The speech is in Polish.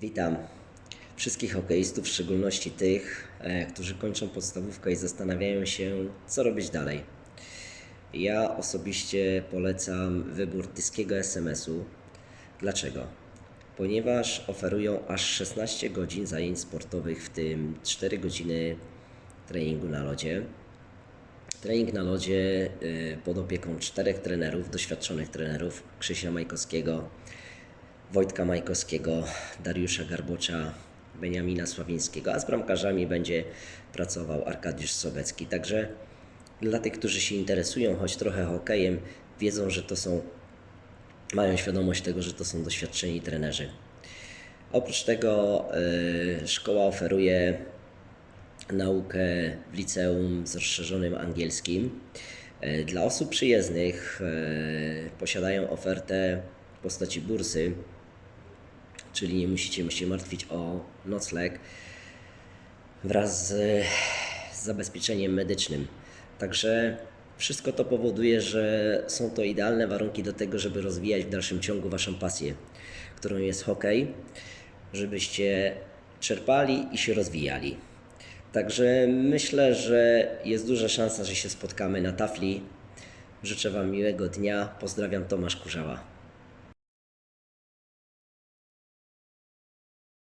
Witam wszystkich hokeistów, w szczególności tych, e, którzy kończą podstawówkę i zastanawiają się, co robić dalej. Ja osobiście polecam wybór Tyskiego SMS-u. Dlaczego? Ponieważ oferują aż 16 godzin zajęć sportowych, w tym 4 godziny treningu na lodzie. Trening na lodzie y, pod opieką czterech trenerów, doświadczonych trenerów Krzysia Majkowskiego, Wojtka Majkowskiego, Dariusza Garbocza, Beniamina Sławińskiego, a z bramkarzami będzie pracował Arkadiusz Sobecki. Także dla tych, którzy się interesują choć trochę hokejem, wiedzą, że to są, mają świadomość tego, że to są doświadczeni trenerzy. Oprócz tego y, szkoła oferuje naukę w liceum z rozszerzonym angielskim. E, Dla osób przyjezdnych e, posiadają ofertę w postaci bursy, czyli nie musicie się martwić o nocleg wraz z, z zabezpieczeniem medycznym. Także wszystko to powoduje, że są to idealne warunki do tego, żeby rozwijać w dalszym ciągu Waszą pasję, którą jest hokej, żebyście czerpali i się rozwijali. Także myślę, że jest duża szansa, że się spotkamy na tafli. Życzę Wam miłego dnia. Pozdrawiam Tomasz Kurzała.